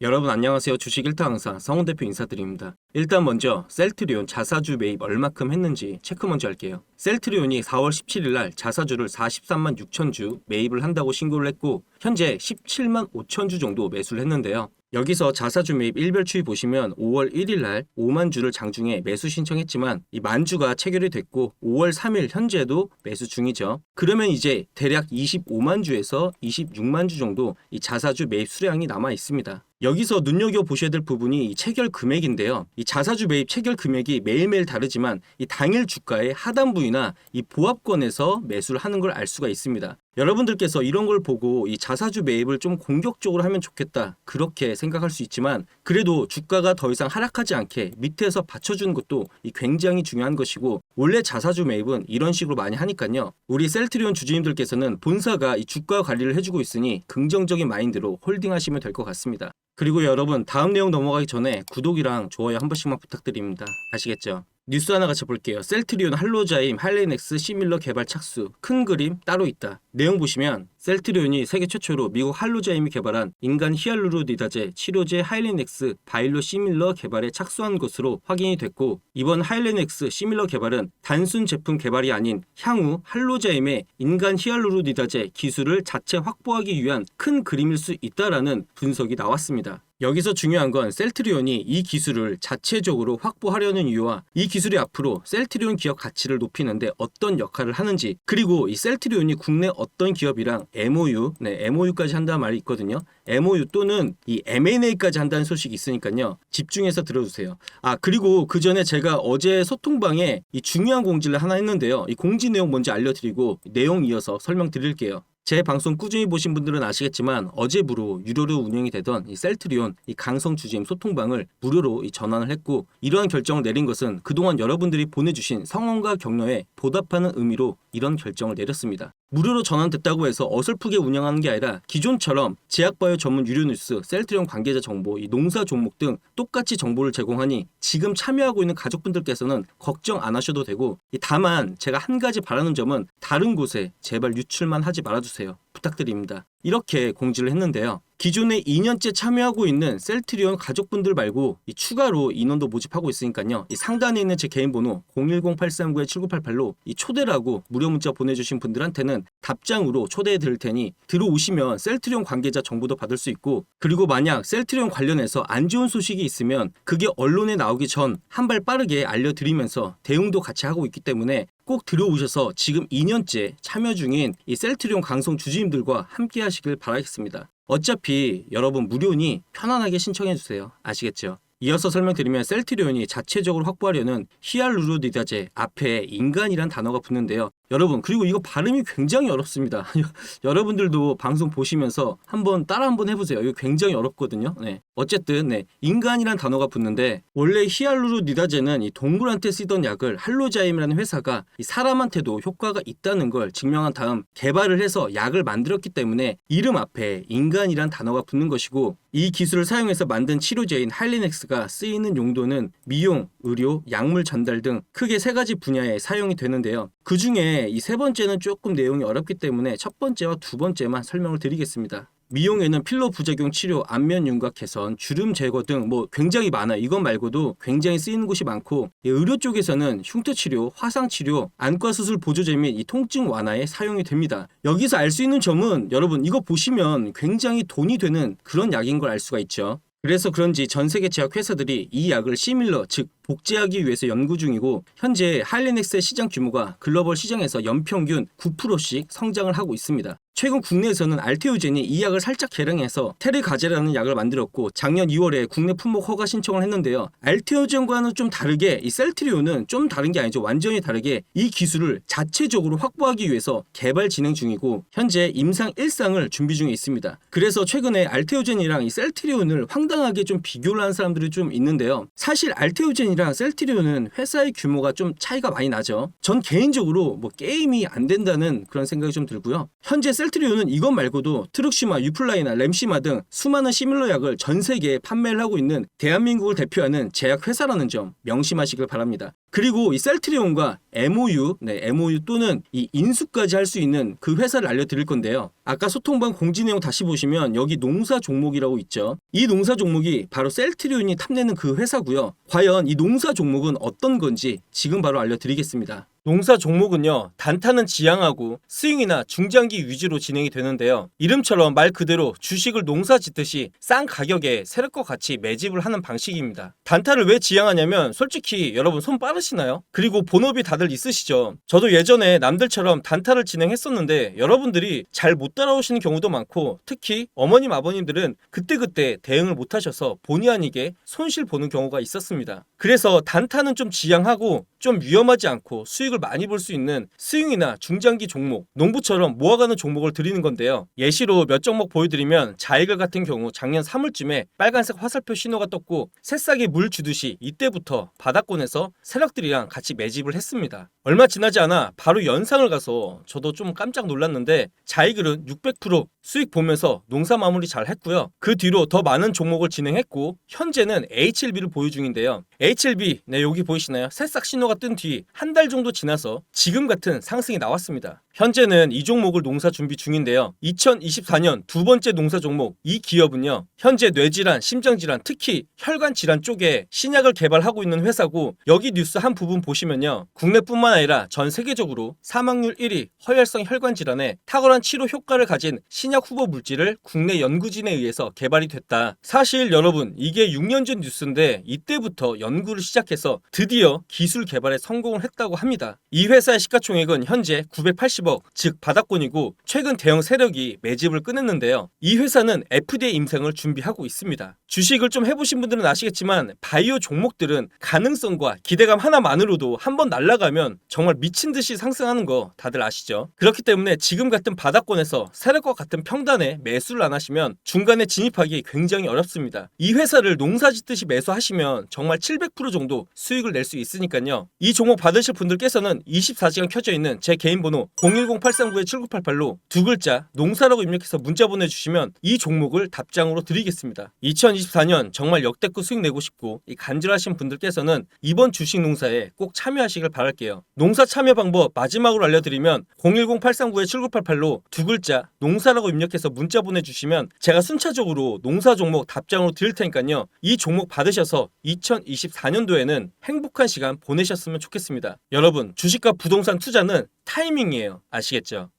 여러분 안녕하세요. 주식 1타 강사 성훈 대표 인사드립니다. 일단 먼저 셀트리온 자사주 매입 얼마큼 했는지 체크 먼저 할게요. 셀트리온이 4월 17일 날 자사주를 43만 6천 주 매입을 한다고 신고를 했고 현재 17만 5천 주 정도 매수를 했는데요. 여기서 자사주 매입 일별 추이 보시면 5월 1일 날 5만 주를 장중에 매수 신청했지만 이 만 주가 체결이 됐고 5월 3일 현재도 매수 중이죠. 그러면 이제 대략 25만 주에서 26만 주 정도 이 자사주 매입 수량이 남아 있습니다. 여기서 눈여겨 보셔야 될 부분이 이 체결 금액인데요. 이 자사주 매입 체결 금액이 매일매일 다르지만 이 당일 주가의 하단 부위나 이 보합권에서 매수를 하는 걸 알 수가 있습니다. 여러분들께서 이런 걸 보고 이 자사주 매입을 좀 공격적으로 하면 좋겠다. 그렇게 생각할 수 있지만 그래도 주가가 더 이상 하락하지 않게 밑에서 받쳐주는 것도 이 굉장히 중요한 것이고 원래 자사주 매입은 이런 식으로 많이 하니까요. 우리 셀트리온 주주님들께서는 본사가 이 주가 관리를 해주고 있으니 긍정적인 마인드로 홀딩하시면 될 것 같습니다. 그리고 여러분 다음 내용 넘어가기 전에 구독이랑 좋아요 한 번씩만 부탁드립니다. 아시겠죠? 뉴스 하나 같이 볼게요. 셀트리온 할로자임 할레넥스 시밀러 개발 착수 큰 그림 따로 있다. 내용 보시면 셀트리온이 세계 최초로 미국 할로자임이 개발한 인간 히알루로니다제 치료제 하일리넥스 바일로 시밀러 개발에 착수한 것으로 확인이 됐고 이번 하일리넥스 시밀러 개발은 단순 제품 개발이 아닌 향후 할로자임의 인간 히알루로니다제 기술을 자체 확보하기 위한 큰 그림일 수 있다라는 분석이 나왔습니다. 여기서 중요한 건 셀트리온이 이 기술을 자체적으로 확보하려는 이유와 이 기술이 앞으로 셀트리온 기업 가치를 높이는데 어떤 역할을 하는지 그리고 이 셀트리온이 국내 어떤 기업이랑 MOU, 네, MOU까지 한다는 말이 있거든요. MOU 또는 이 M&A까지 한다는 소식이 있으니까요. 집중해서 들어주세요. 아 그리고 그 전에 제가 어제 소통방에 이 중요한 공지를 하나 했는데요. 이 공지 내용 뭔지 알려드리고 내용 이어서 설명드릴게요. 제 방송 꾸준히 보신 분들은 아시겠지만 어제부로 유료로 운영이 되던 이 셀트리온 이 강성 주지임 소통방을 무료로 이 전환을 했고 이러한 결정을 내린 것은 그동안 여러분들이 보내주신 성원과 격려에 보답하는 의미로 이런 결정을 내렸습니다. 무료로 전환됐다고 해서 어설프게 운영하는 게 아니라 기존처럼 제약바이오 전문 유료 뉴스, 셀트리온 관계자 정보, 이 농사 종목 등 똑같이 정보를 제공하니 지금 참여하고 있는 가족분들께서는 걱정 안 하셔도 되고 이 다만 제가 한 가지 바라는 점은 다른 곳에 제발 유출만 하지 말아주세요. 부탁드립니다. 이렇게 공지를 했는데요. 기존에 2년째 참여하고 있는 셀트리온 가족분들 말고 이 추가로 인원도 모집하고 있으니까요. 이 상단에 있는 제 개인 번호 010-839-7988로 이 초대라고 무료 문자 보내주신 분들한테는 답장으로 초대해 드릴 테니 들어오시면 셀트리온 관계자 정보도 받을 수 있고 그리고 만약 셀트리온 관련해서 안 좋은 소식이 있으면 그게 언론에 나오기 전 한 발 빠르게 알려드리면서 대응도 같이 하고 있기 때문에 꼭 들어오셔서 지금 2년째 참여 중인 이 셀트리온 강성 주주님들과 함께 하시 길 바라겠습니다. 어차피 여러분 무료니 편안하게 신청해 주세요. 아시겠죠? 이어서 설명드리면 셀트리온이 자체적으로 확보하려는 히알루로니다제 앞에 인간이란 단어가 붙는데요. 여러분 그리고 이거 발음이 굉장히 어렵습니다. 여러분들도 방송 보시면서 한번 따라 한번 해보세요. 이거 굉장히 어렵거든요. 네. 어쨌든 네. 인간이란 단어가 붙는데 원래 히알루로니다제는 이 동물한테 쓰던 약을 할로자임이라는 회사가 이 사람한테도 효과가 있다는 걸 증명한 다음 개발을 해서 약을 만들었기 때문에 이름 앞에 인간이란 단어가 붙는 것이고 이 기술을 사용해서 만든 치료제인 할리넥스가 쓰이는 용도는 미용, 의료, 약물 전달 등 크게 세 가지 분야에 사용이 되는데요. 그 중에 이 세 번째는 조금 내용이 어렵기 때문에 첫 번째와 두 번째만 설명을 드리겠습니다. 미용에는 필러 부작용 치료, 안면 윤곽 개선, 주름 제거 등 뭐 굉장히 많아요. 이것 말고도 굉장히 쓰이는 곳이 많고 이 의료 쪽에서는 흉터 치료, 화상 치료, 안과 수술 보조제 및 이 통증 완화에 사용이 됩니다. 여기서 알 수 있는 점은 여러분 이거 보시면 굉장히 돈이 되는 그런 약인 걸 알 수가 있죠. 그래서 그런지 전 세계 제약 회사들이 이 약을 시밀러 즉 복제하기 위해서 연구 중이고 현재 하일리넥스의 시장 규모가 글로벌 시장에서 연평균 9%씩 성장을 하고 있습니다. 최근 국내에서는 알테오젠이 이 약을 살짝 개량해서 테르가제라는 약을 만들었고 작년 2월에 국내 품목 허가 신청을 했는데요. 알테오젠과는 좀 다르게 이 셀트리온은 좀 다른 게 아니죠. 완전히 다르게 이 기술을 자체적으로 확보하기 위해서 개발 진행 중이고 현재 임상 1상을 준비 중에 있습니다. 그래서 최근에 알테오젠이랑 이 셀트리온을 황당하게 좀 비교를 한 사람들이 좀 있는데요. 사실 알테오젠이랑 셀트리온은 회사의 규모가 좀 차이가 많이 나죠. 전 개인적으로 뭐 게임이 안 된다는 그런 생각이 좀 들고요. 현재 셀 셀트리온은 이것 말고도 트룩시마, 유플라이나, 램시마 등 수많은 시밀러 약을 전 세계에 판매를 하고 있는 대한민국을 대표하는 제약 회사라는 점 명심하시길 바랍니다. 그리고 이 셀트리온과 MOU, 네, MOU 또는 이 인수까지 할 수 있는 그 회사를 알려드릴 건데요. 아까 소통방 공지 내용 다시 보시면 여기 농사 종목이라고 있죠. 이 농사 종목이 바로 셀트리온이 탐내는 그 회사고요. 과연 이 농사 종목은 어떤 건지 지금 바로 알려드리겠습니다. 농사 종목은요 단타는 지향하고 스윙이나 중장기 위주로 진행이 되는데요. 이름처럼 말 그대로 주식을 농사 짓듯이 싼 가격에 세력과 같이 매집을 하는 방식입니다. 단타를 왜 지향하냐면 솔직히 여러분 손 빠르시나요? 그리고 본업이 다들 있으시죠? 저도 예전에 남들처럼 단타를 진행했었는데 여러분들이 잘 못 따라오시는 경우도 많고 특히 어머님 아버님들은 그때그때 대응을 못 하셔서 본의 아니게 손실 보는 경우가 있었습니다. 그래서 단타는 좀 지향하고 좀 위험하지 않고 수익을 많이 볼 수 있는 스윙이나 중장기 종목, 농부처럼 모아가는 종목을 드리는 건데요. 예시로 몇 종목 보여드리면 자이글 같은 경우 작년 3월쯤에 빨간색 화살표 신호가 떴고 새싹에 물 주듯이 이때부터 바닥권에서 세력들이랑 같이 매집을 했습니다. 얼마 지나지 않아 바로 연상을 가서 저도 좀 깜짝 놀랐는데 자이글은 600% 수익 보면서 농사 마무리 잘 했고요. 그 뒤로 더 많은 종목을 진행했고 현재는 HLB를 보유 중인데요. HLB 네 여기 보이시나요? 새싹 신호가 뜬 뒤 한 달 정도 지나서 지금 같은 상승이 나왔습니다. 현재는 이 종목을 농사 준비 중인데요. 2024년 두 번째 농사 종목 이 기업은요. 현재 뇌질환, 심장질환, 특히 혈관 질환 쪽에 신약을 개발하고 있는 회사고 여기 뉴스 한 부분 보시면요. 국내뿐만 아니라 전 세계적으로 사망률 1위 허혈성 혈관 질환에 탁월한 치료 효과를 가진 신약 후보 물질을 국내 연구진에 의해서 개발이 됐다. 사실 여러분 이게 6년 전 뉴스인데 이때부터 연구를 시작해서 드디어 기술 개발에 성공을 했다고 합니다. 이 회사의 시가총액은 현재 980억, 즉 바닥권이고 최근 대형 세력이 매집을 끊었는데요. 이 회사는 FDA 임상을 준비하고 있습니다. 주식을 좀 해보신 분들은 아시겠지만 바이오 종목들은 가능성과 기대감 하나만으로도 한번 날아가면 정말 미친 듯이 상승하는 거 다들 아시죠? 그렇기 때문에 지금 같은 바닥권에서 세력과 같은 평단에 매수를 안 하시면 중간에 진입하기 굉장히 어렵습니다. 이 회사를 농사 짓듯이 매수하시면 정말 700% 정도 수익을 낼 수 있으니까요. 이 종목 받으실 분들께서는 24시간 켜져 있는 제 개인 번호 010-839-7988로 두 글자 농사라고 입력해서 문자 보내주시면 이 종목을 답장으로 드리겠습니다. 2024년 정말 역대급 수익 내고 싶고 이 간절하신 분들께서는 이번 주식 농사에 꼭 참여하시길 바랄게요. 농사 참여 방법 마지막으로 알려드리면 010-839-7988로 두 글자 농사라고 입력해서 문자 보내주시면 제가 순차적으로 농사 종목 답장으로 드릴 테니까요. 이 종목 받으셔서 2024년도에는 행복한 시간 보내셨으면 좋겠습니다. 여러분 주식과 부동산 투자는 타이밍이에요. 아시겠죠?